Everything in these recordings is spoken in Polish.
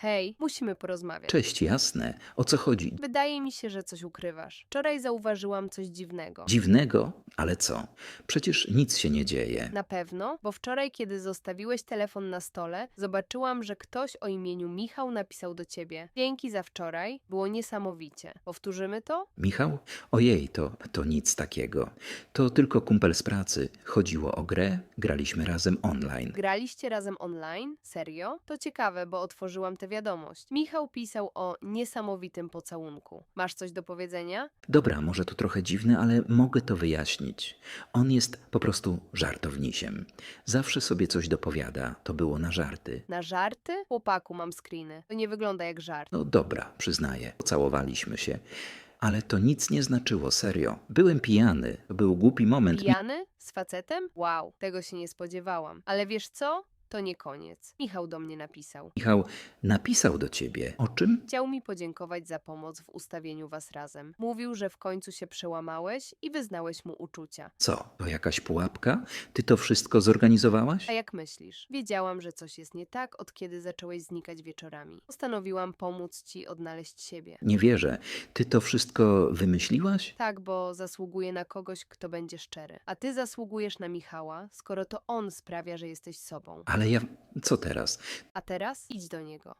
Hej, musimy porozmawiać. Cześć, jasne. O co chodzi? Wydaje mi się, że coś ukrywasz. Wczoraj zauważyłam coś dziwnego. Dziwnego? Ale co? Przecież nic się nie dzieje. Na pewno, bo wczoraj, kiedy zostawiłeś telefon na stole, zobaczyłam, że ktoś o imieniu Michał napisał do ciebie. Dzięki za wczoraj, było niesamowicie. Powtórzymy to? Michał? Ojej, to, to nic takiego. To tylko kumpel z pracy. Chodziło o grę, graliśmy razem online. Graliście razem online? Serio? To ciekawe, bo otworzyłam tę wiadomość. Michał pisał o niesamowitym pocałunku. Masz coś do powiedzenia? Dobra, może to trochę dziwne, ale mogę to wyjaśnić. On jest po prostu żartownisiem. Zawsze sobie coś dopowiada. To było na żarty. Na żarty? Chłopaku, mam screeny. To nie wygląda jak żart. No dobra, przyznaję. Pocałowaliśmy się. Ale to nic nie znaczyło, serio. Byłem pijany. To był głupi moment. Pijany? Z facetem? Wow, tego się nie spodziewałam. Ale wiesz co? To nie koniec. Michał do mnie napisał. Michał napisał do ciebie. O czym? Chciał mi podziękować za pomoc w ustawieniu was razem. Mówił, że w końcu się przełamałeś i wyznałeś mu uczucia. Co? To jakaś pułapka? Ty to wszystko zorganizowałaś? A jak myślisz? Wiedziałam, że coś jest nie tak, od kiedy zacząłeś znikać wieczorami. Postanowiłam pomóc ci odnaleźć siebie. Nie wierzę. Ty to wszystko wymyśliłaś? Tak, bo zasługuję na kogoś, kto będzie szczery. A ty zasługujesz na Michała, skoro to on sprawia, że jesteś sobą. Ale ja. Co teraz? A teraz idź do niego.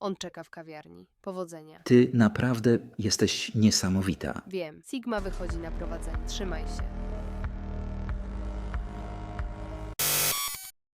On czeka w kawiarni. Powodzenia. Ty naprawdę jesteś niesamowita. Wiem, Sigma wychodzi na prowadzenie. Trzymaj się.